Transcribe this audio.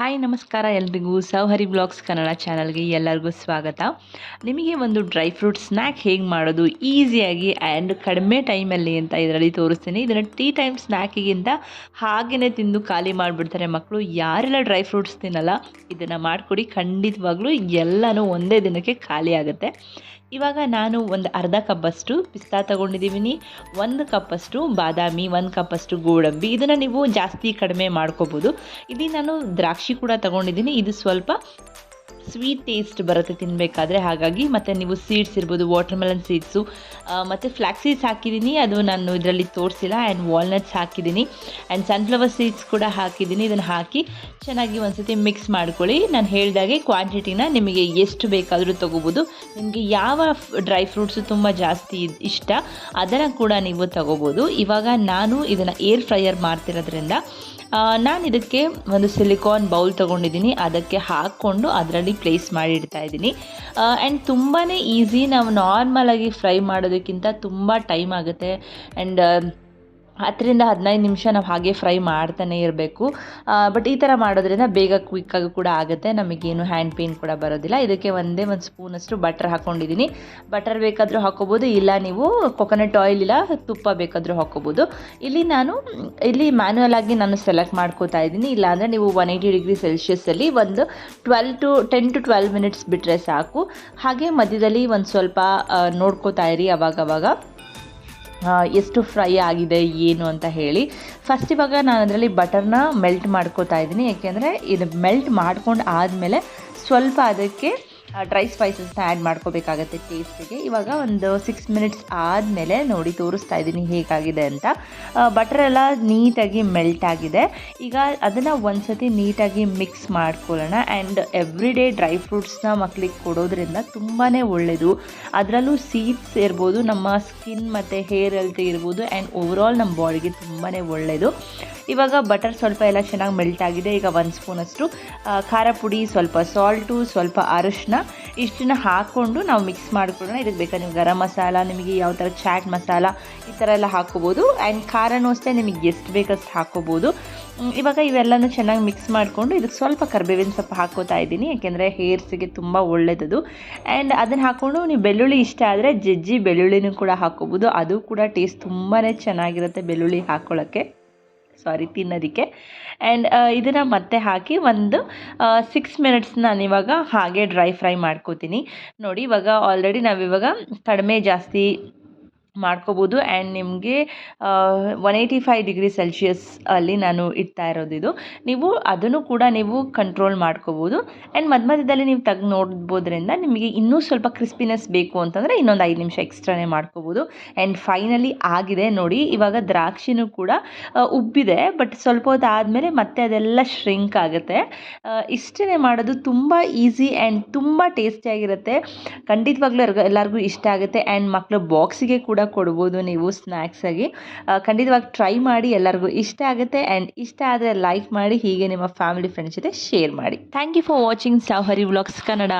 Hi, ನಮಸ್ಕಾರ ಎಲ್ರಿಗೂ. ಸೌಹರಿ blogs Kannada ಚಾನಲ್ಗೆ ಎಲ್ಲರಿಗೂ ಸ್ವಾಗತ. ನಿಮಗೆ ಒಂದು ಡ್ರೈ ಫ್ರೂಟ್ ಸ್ನ್ಯಾಕ್ ಹೇಗೆ ಮಾಡೋದು ಈಸಿಯಾಗಿ ಆ್ಯಂಡ್ ಕಡಿಮೆ ಟೈಮಲ್ಲಿ ಅಂತ ಇದರಲ್ಲಿ ತೋರಿಸ್ತೀನಿ. ಇದನ್ನು ಟೀ ಟೈಮ್ ಸ್ನ್ಯಾಕಿಗಿಂತ ಹಾಗೇ ತಿಂದು ಖಾಲಿ ಮಾಡಿಬಿಡ್ತಾರೆ ಮಕ್ಕಳು ಯಾರೆಲ್ಲ ಡ್ರೈ ಫ್ರೂಟ್ಸ್ ತಿನ್ನಲ್ಲ, ಇದನ್ನು ಮಾಡಿಕೊಡಿ. ಖಂಡಿತವಾಗ್ಲೂ ಎಲ್ಲನೂ ಒಂದೇ ದಿನಕ್ಕೆ ಖಾಲಿ ಆಗುತ್ತೆ. ಇವಾಗ ನಾನು ಒಂದು ಅರ್ಧ ಕಪ್ಪಷ್ಟು ಪಿಸ್ತಾ ತೊಗೊಂಡಿದ್ದೀನಿ ಒಂದು ಕಪ್ಪಷ್ಟು ಬಾದಾಮಿ, ಒಂದು ಕಪ್ಪಷ್ಟು ಗೋಡಂಬಿ. ಇದನ್ನು ನೀವು ಜಾಸ್ತಿ ಕಡಿಮೆ ಮಾಡ್ಕೋಬೋದು. ಇಲ್ಲಿ ನಾನು ದ್ರಾಕ್ಷಿ ಕೂಡ ತೊಗೊಂಡಿದ್ದೀನಿ ಇದು ಸ್ವಲ್ಪ ಸ್ವೀಟ್ ಟೇಸ್ಟ್ ಬರುತ್ತೆ ತಿನ್ನಬೇಕಾದ್ರೆ ಹಾಗಾಗಿ ಮತ್ತು ನೀವು ಸೀಡ್ಸ್ ಇರ್ಬೋದು ವಾಟರ್ ಮೆಲನ್ ಸೀಡ್ಸು ಮತ್ತು ಫ್ಲ್ಯಾಕ್ ಸೀಡ್ಸ್ ಹಾಕಿದ್ದೀನಿ. ಅದು ನಾನು ಇದರಲ್ಲಿ ತೋರಿಸಿಲ್ಲ. ಆ್ಯಂಡ್ ವಾಲ್ನಟ್ಸ್ ಹಾಕಿದ್ದೀನಿ. ಆ್ಯಂಡ್ ಸನ್ಫ್ಲವರ್ ಸೀಡ್ಸ್ ಕೂಡ ಹಾಕಿದ್ದೀನಿ. ಇದನ್ನು ಹಾಕಿ ಚೆನ್ನಾಗಿ ಒಂದ್ಸತಿ ಮಿಕ್ಸ್ ಮಾಡ್ಕೊಳ್ಳಿ. ನಾನು ಹೇಳಿದಾಗೆ ಕ್ವಾಂಟಿಟಿನ ನಿಮಗೆ ಎಷ್ಟು ಬೇಕಾದರೂ ತೊಗೋಬೋದು. ನಿಮಗೆ ಯಾವ ಡ್ರೈ ಫ್ರೂಟ್ಸು ತುಂಬ ಜಾಸ್ತಿ ಇಷ್ಟ, ಅದನ್ನು ಕೂಡ ನೀವು ತೊಗೋಬೋದು. ಇವಾಗ ನಾನು ಇದನ್ನು ಏರ್ ಫ್ರೈಯರ್ ಮಾಡ್ತಿರೋದ್ರಿಂದ ನಾನು ಇದಕ್ಕೆ ಒಂದು ಸಿಲಿಕಾನ್ ಬೌಲ್ ತೊಗೊಂಡಿದ್ದೀನಿ. ಅದಕ್ಕೆ ಹಾಕ್ಕೊಂಡು ಅದರಲ್ಲಿ ಪ್ಲೇಸ್ ಮಾಡಿ ಇಡ್ತಾ ಇದ್ದೀನಿ. ಆ್ಯಂಡ್ ತುಂಬಾ ಈಸಿ ನಾವು ನಾರ್ಮಲಾಗಿ ಫ್ರೈ ಮಾಡೋದಕ್ಕಿಂತ ತುಂಬ ಟೈಮ್ ಆಗುತ್ತೆ. ಆ್ಯಂಡ್ ಹತ್ತರಿಂದ ಹದಿನೈದು ನಿಮಿಷ ನಾವು ಹಾಗೆ ಫ್ರೈ ಮಾಡ್ತಾನೆ ಇರಬೇಕು. ಬಟ್ ಈ ಥರ ಮಾಡೋದ್ರಿಂದ ಬೇಗ ಕ್ವಿಕ್ಕಾಗಿ ಕೂಡ ಆಗುತ್ತೆ. ನಮಗೇನು ಹ್ಯಾಂಡ್ ಪೇನ್ ಕೂಡ ಬರೋದಿಲ್ಲ. ಇದಕ್ಕೆ ಒಂದೇ ಒಂದು ಸ್ಪೂನಷ್ಟು ಬಟರ್ ಹಾಕ್ಕೊಂಡಿದ್ದೀನಿ ಬಟರ್ ಬೇಕಾದರೂ ಹಾಕೋಬೋದು, ಇಲ್ಲ ನೀವು ಕೊಕೊನಟ್ ಆಯಿಲ್ ಇಲ್ಲ, ತುಪ್ಪ ಬೇಕಾದರೂ ಹಾಕೋಬೋದು. ಇಲ್ಲಿ ನಾನು, ಇಲ್ಲಿ ಮ್ಯಾನ್ಯಲ್ ಆಗಿ ನಾನು ಸೆಲೆಕ್ಟ್ ಮಾಡ್ಕೋತಾ ಇದ್ದೀನಿ. ಇಲ್ಲಾಂದರೆ ನೀವು ಒನ್ ಏಯ್ಟಿ ಡಿಗ್ರಿ ಸೆಲ್ಸಿಯಸ್ಸಲ್ಲಿ ಒಂದು twelve to ten to twelve minutes ಬಿಟ್ಟರೆ ಸಾಕು. ಹಾಗೆ ಮಧ್ಯದಲ್ಲಿ ಒಂದು ಸ್ವಲ್ಪ ನೋಡ್ಕೋತಾ ಇರಿ ಅವಾಗವಾಗ. ಎಷ್ಟು ಫ್ರೈ ಆಗಿದೆ, ಏನು ಅಂತ ಹೇಳಿ. ಫಸ್ಟ್ ಇವಾಗ ನಾನು ಅದರಲ್ಲಿ ಬಟರ್ನ ಮೆಲ್ಟ್ ಮಾಡ್ಕೋತಾ ಇದ್ದೀನಿ. ಯಾಕೆಂದರೆ ಇದು ಮೆಲ್ಟ್ ಮಾಡ್ಕೊಂಡು ಆದಮೇಲೆ ಸ್ವಲ್ಪ ಅದಕ್ಕೆ ಡ್ರೈ ಸ್ಪೈಸಸ್ನ ಆ್ಯಡ್ ಮಾಡ್ಕೋಬೇಕಾಗತ್ತೆ ಟೇಸ್ಟಿಗೆ ಇವಾಗ ಒಂದು ಸಿಕ್ಸ್ ಮಿನಿಟ್ಸ್ ಆದಮೇಲೆ ನೋಡಿ ತೋರಿಸ್ತಾ ಇದ್ದೀನಿ ಹೇಗಾಗಿದೆ ಅಂತ. ಬಟರ್ ಎಲ್ಲ ನೀಟಾಗಿ ಮೆಲ್ಟ್ ಆಗಿದೆ. ಈಗ ಅದನ್ನು ಒಂದು ಸತಿ ನೀಟಾಗಿ ಮಿಕ್ಸ್ ಮಾಡ್ಕೊಳ್ಳೋಣ. ಆ್ಯಂಡ್ ಎವ್ರಿ ಡೇ ಡ್ರೈ ಫ್ರೂಟ್ಸ್ನ ಮಕ್ಕಳಿಗೆ ಕೊಡೋದ್ರಿಂದ ತುಂಬಾ ಒಳ್ಳೆಯದು ಅದರಲ್ಲೂ ಸೀಡ್ಸ್ ಇರ್ಬೋದು, ನಮ್ಮ ಸ್ಕಿನ್ ಮತ್ತು ಹೇರ್ ಹೆಲ್ತ್ ಇರ್ಬೋದು ಆ್ಯಂಡ್ ಓವರಾಲ್ ನಮ್ಮ ಬಾಡಿಗೆ ತುಂಬಾ ಒಳ್ಳೆಯದು ಇವಾಗ ಬಟರ್ ಸ್ವಲ್ಪ ಎಲ್ಲ ಚೆನ್ನಾಗಿ ಮೆಲ್ಟ್ ಆಗಿದೆ. ಈಗ ಒಂದು ಸ್ಪೂನಷ್ಟು ಖಾರ ಪುಡಿ ಸ್ವಲ್ಪ ಸಾಲ್ಟು ಸ್ವಲ್ಪ ಅರಶಿನ ಇಷ್ಟನ್ನ ಹಾಕ್ಕೊಂಡು ನಾವು ಮಿಕ್ಸ್ ಮಾಡ್ಕೊಳ್ಳೋಣ. ಇದಕ್ಕೆ ಬೇಕಾ ನೀವು ಗರಂ ಮಸಾಲ, ನಿಮಗೆ ಯಾವ ಥರ ಚಾಟ್ ಮಸಾಲ ಈ ಥರ ಎಲ್ಲ ಹಾಕ್ಕೋಬೋದು. ಆ್ಯಂಡ್ ಖಾರನೂ ಅಷ್ಟೇ ನಿಮಗೆ ಎಷ್ಟು ಬೇಕಷ್ಟು ಹಾಕ್ಕೋಬೋದು. ಇವಾಗ ಇವೆಲ್ಲನೂ ಚೆನ್ನಾಗಿ ಮಿಕ್ಸ್ ಮಾಡಿಕೊಂಡು ಇದಕ್ಕೆ ಸ್ವಲ್ಪ ಕರ್ಬೇವಿನ ಸೊಪ್ಪು ಹಾಕೋತಾ ಇದ್ದೀನಿ. ಯಾಕೆಂದರೆ ಹೇರ್ಸಿಗೆ ತುಂಬ ಒಳ್ಳೆಯದು ಆ್ಯಂಡ್ ಅದನ್ನು ಹಾಕ್ಕೊಂಡು ನೀವು ಬೆಳ್ಳುಳ್ಳಿ ಇಷ್ಟ ಆದರೆ ಜಜ್ಜಿ ಬೆಳ್ಳುಳ್ಳಿನೂ ಕೂಡ ಹಾಕ್ಕೋಬೋದು. ಅದು ಕೂಡ ಟೇಸ್ಟ್ ತುಂಬಾ ಚೆನ್ನಾಗಿರುತ್ತೆ ಬೆಳ್ಳುಳ್ಳಿ ಹಾಕ್ಕೊಳ್ಳೋಕ್ಕೆ ಸಾರಿ, ತಿನ್ನೋದಕ್ಕೆ. ಆ್ಯಂಡ್ ಇದನ್ನು ಮತ್ತೆ ಹಾಕಿ ಒಂದು ಸಿಕ್ಸ್ ಮಿನಿಟ್ಸ್ ನಾನು ಇವಾಗ ಹಾಗೆ ಡ್ರೈ ಫ್ರೈ ಮಾಡ್ಕೋತೀನಿ. ನೋಡಿ, ಇವಾಗ ಆಲ್ರೆಡಿ ನಾವಿವಾಗ ಕಡಿಮೆ ಜಾಸ್ತಿ ಮಾಡ್ಕೋಬೋದು. ಆ್ಯಂಡ್ ನಿಮಗೆ one eighty five degree celsius ಅಲ್ಲಿ ನಾನು ಇಡ್ತಾ ಇರೋದು ಇದು. ನೀವು ಅದನ್ನು ಕೂಡ ನೀವು ಕಂಟ್ರೋಲ್ ಮಾಡ್ಕೋಬೋದು. ಆ್ಯಂಡ್ ಮಧ್ಯ ಮಧ್ಯದಲ್ಲಿ ನೀವು ತೆಗ್ದು ನೋಡ್ಬೋದ್ರಿಂದ ನಿಮಗೆ ಇನ್ನೂ ಸ್ವಲ್ಪ ಕ್ರಿಸ್ಪಿನೆಸ್ ಬೇಕು ಅಂತಂದರೆ ಇನ್ನೊಂದು ಐದು ನಿಮಿಷ ಎಕ್ಸ್ಟ್ರಾನೇ ಮಾಡ್ಕೋಬೋದು. ಆ್ಯಂಡ್ ಫೈನಲಿ ಆಗಿದೆ ನೋಡಿ, ಇವಾಗ ದ್ರಾಕ್ಷಿನೂ ಕೂಡ ಉಬ್ಬಿದೆ. ಬಟ್ ಸ್ವಲ್ಪ ಹೊತ್ತು ಆದಮೇಲೆ ಮತ್ತೆ ಅದೆಲ್ಲ ಶ್ರಿಂಕ್ ಆಗುತ್ತೆ. ಇಷ್ಟೇ ಮಾಡೋದು ತುಂಬ ಈಸಿ ಆ್ಯಂಡ್ ತುಂಬ ಟೇಸ್ಟಿಯಾಗಿರುತ್ತೆ ಖಂಡಿತವಾಗ್ಲೂ ಎಲ್ಲರಿಗೂ ಇಷ್ಟ ಆಗುತ್ತೆ. ಆ್ಯಂಡ್ ಮಕ್ಕಳು ಬಾಕ್ಸಿಗೆ ಕೂಡ ಕೊಡ್ಬೋದು ನೀವು ಸ್ನ್ಯಾಕ್ಸಾಗಿ ಖಂಡಿತವಾಗಿ ಟ್ರೈ ಮಾಡಿ ಎಲ್ಲರಿಗೂ ಇಷ್ಟ ಆಗುತ್ತೆ ಆ್ಯಂಡ್ ಇಷ್ಟ ಆದರೆ ಲೈಕ್ ಮಾಡಿ ಹೀಗೆ ನಿಮ್ಮ ಫ್ಯಾಮಿಲಿ ಫ್ರೆಂಡ್ಸ್ ಜೊತೆ ಶೇರ್ ಮಾಡಿ. ಥ್ಯಾಂಕ್ ಯು ಫಾರ್ ವಾಚಿಂಗ್ ಸಾವ್ ಹರಿ ವ್ಲಾಗ್ಸ್ ಕನ್ನಡ